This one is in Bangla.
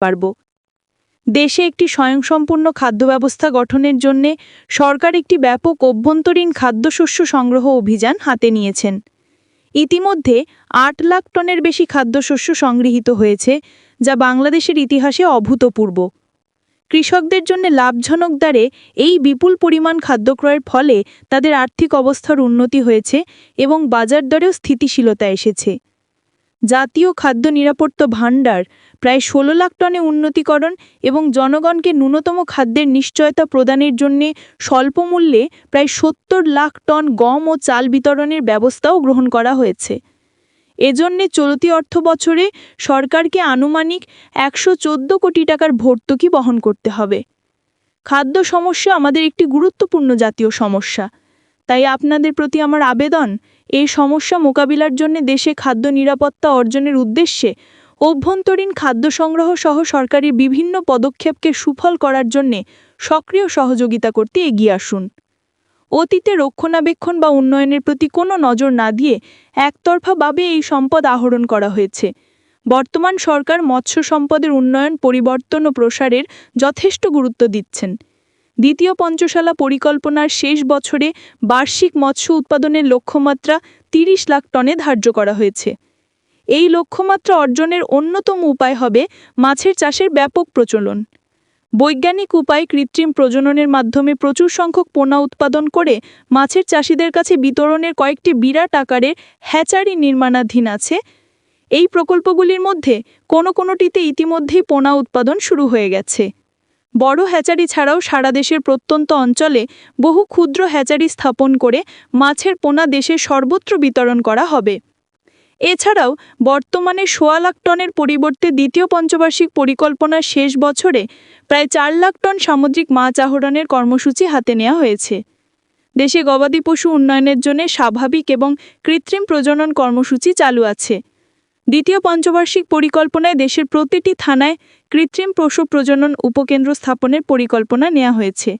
পারব। দেশে একটি স্বয়ংসম্পূর্ণ খাদ্য ব্যবস্থা গঠনের জন্য সরকার একটি ব্যাপক অভ্যন্তরীণ খাদ্যশস্য সংগ্রহ অভিযান হাতে নিয়েছেন। ইতিমধ্যে আট লাখ টনের বেশি খাদ্যশস্য সংগৃহীত হয়েছে, যা বাংলাদেশের ইতিহাসে অভূতপূর্ব। কৃষকদের জন্য লাভজনক দরে এই বিপুল পরিমাণ খাদ্য ক্রয়ের ফলে তাদের আর্থিক অবস্থার উন্নতি হয়েছে এবং বাজার দরেও স্থিতিশীলতা এসেছে। জাতীয় খাদ্য নিরাপত্তা ভাণ্ডার, প্রায় ষোলো লাখ টনে উন্নতিকরণ এবং জনগণকে ন্যূনতম খাদ্যের নিশ্চয়তা প্রদানের জন্য স্বল্প মূল্যে প্রায় সত্তর লাখ টন গম ও চাল বিতরণের ব্যবস্থাও গ্রহণ করা হয়েছে। এজন্যে চলতি অর্থ বছরে সরকারকে আনুমানিক একশো চোদ্দ কোটি টাকার ভর্তুকি বহন করতে হবে। খাদ্য সমস্যা আমাদের একটি গুরুত্বপূর্ণ জাতীয় সমস্যা। তাই আপনাদের প্রতি আমার আবেদন, এই সমস্যা মোকাবিলার জন্য দেশে খাদ্য নিরাপত্তা অর্জনের উদ্দেশ্যে অভ্যন্তরীণ খাদ্য সংগ্রহ সহ সরকারের বিভিন্ন পদক্ষেপকে সুফল করার জন্য সক্রিয় সহযোগিতা করতে এগিয়ে আসুন। অতীতে রক্ষণাবেক্ষণ বা উন্নয়নের প্রতি কোনো নজর না দিয়ে একতরফাভাবে এই সম্পদ আহরণ করা হয়েছে। বর্তমান সরকার মৎস্য সম্পদের উন্নয়ন, পরিবর্তন ও প্রসারের যথেষ্ট গুরুত্ব দিচ্ছেন। দ্বিতীয় পঞ্চশালা পরিকল্পনার শেষ বছরে বার্ষিক মৎস্য উৎপাদনের লক্ষ্যমাত্রা তিরিশ লাখ টনে ধার্য করা হয়েছে। এই লক্ষ্যমাত্রা অর্জনের অন্যতম উপায় হবে মাছের চাষের ব্যাপক প্রচলন। বৈজ্ঞানিক উপায় কৃত্রিম প্রজননের মাধ্যমে প্রচুর সংখ্যক পোনা উৎপাদন করে মাছের চাষিদের কাছে বিতরণের কয়েকটি বিরাট আকারের হ্যাচারি নির্মাণাধীন আছে। এই প্রকল্পগুলির মধ্যে কোনো কোনোটিতে ইতিমধ্যেই পোনা উৎপাদন শুরু হয়ে গেছে। বড় হ্যাচারি ছাড়াও সারা দেশের প্রত্যন্ত অঞ্চলে বহু ক্ষুদ্র হ্যাচারি স্থাপন করে মাছের পোনা দেশের সর্বত্র বিতরণ করা হবে। এছাড়াও বর্তমানে সোয়া লাখ টনের পরিবর্তে দ্বিতীয় পঞ্চবার্ষিক পরিকল্পনার শেষ বছরে প্রায় চার লাখ টন সামুদ্রিক মাছ আহরণের কর্মসূচি হাতে নেওয়া হয়েছে। দেশে গবাদি পশু উন্নয়নের জন্য স্বাভাবিক এবং কৃত্রিম প্রজনন কর্মসূচি চালু আছে। দ্বিতীয় পঞ্চবার্ষিক পরিকল্পনায় দেশের প্রতিটি থানায় কৃত্রিম পশু প্রজনন উপকেন্দ্র স্থাপনের পরিকল্পনা নেওয়া হয়েছে।